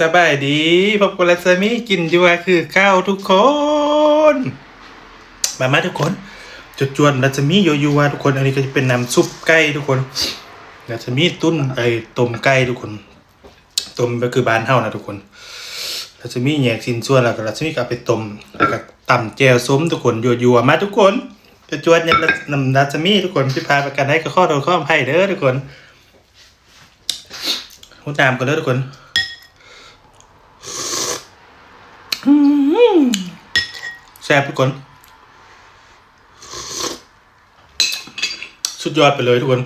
สบายดีพบกับรัศมีกินอยัวคือข้าวทุกคน มามาทุกคนจุดจวนรัศมีโยยัวทุกคน อันนี้ก็จะเป็นน้ำซุปไก่ทุกคนรัศมีตุ้นไอ้ต้มไก่ทุกคนต้มก็คือบานเท่านะทุกคนรัศมีแยกชิ้นส่วนแล้วก็รัศมีก็เอาไปต้มแล้วก็ตำแจวส้มทุกคนโยยัวมาทุกคนจุดจวนเนี่ยนำรัศมีทุกคนพี่พาประกันให้ก็ข้อโดนข้อมไพ่เด้อทุกคนหูตามกันเด้อทุกคน ซ่บทุกคน สุดยอดไปเลยทุกคน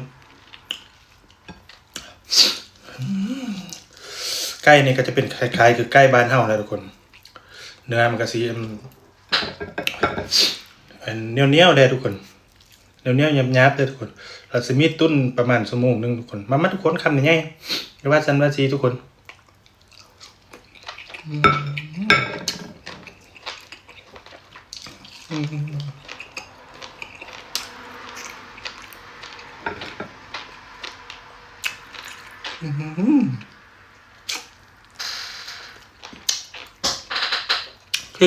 ใกล้นี่ก็จะเป็นคล้ายๆ คือใกล้บ้านเฮาแล้วทุกคน เนื้อมันก็สีอันเนี้ยวๆเลยทุกคนเนี้ยวๆยับๆเลยทุกคนเราจะมีตุ้นประมาณชั่วโมงหนึงทุกคน มามาทุกคนคำยังไงว่าสันว่าซีทุกคน สุ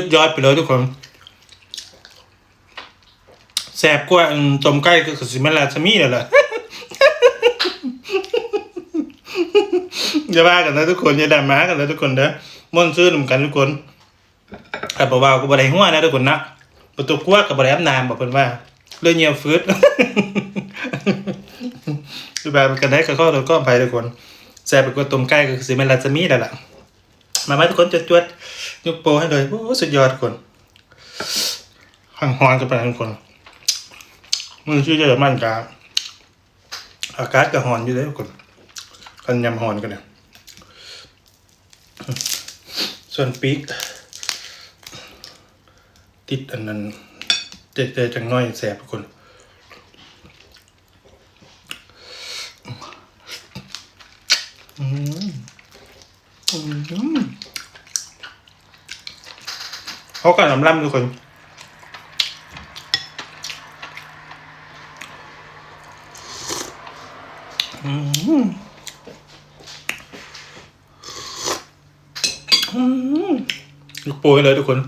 ดยอดไปเลยทุกคนแสบกว่าต้มไก่ก็คือสิแมันลาซามิแล้วล่ะอย่าว่ากันนะทุกคนอย่าด่ามากันนะทุกคนเด้อม่วนซื้อหนุ่มกันทุกคนขับเบาๆก็บ่ได้หัวนะทุกคนนะ ประตูกลัวกับ่ได้อาบน้ำบอกเพิ่นว่าเรื่องเงียบฟืดคือแบบกันได้ก็ข้อตัวก็ไปทุกคนแซ่บไปกว่าต้มไก่ก็คือสิแมันลาซามิแล้วล่ะ มามทุกคนจวดๆยกโปรให้เลยโอ้สุดยอดคนห่างหอนกันไปทุกคนมือชื่อเยอรมันกับอากาศก็หอนอยู่เลยทุกคนกันยำหอนกันเนี่ยส่วนปีก ติดอันนั้นเจ๊จังน้อยแสบทุกคนอืมอืมเขากันลำล่ำทุกคนอืมอืมลูกโปยเลยทุกคน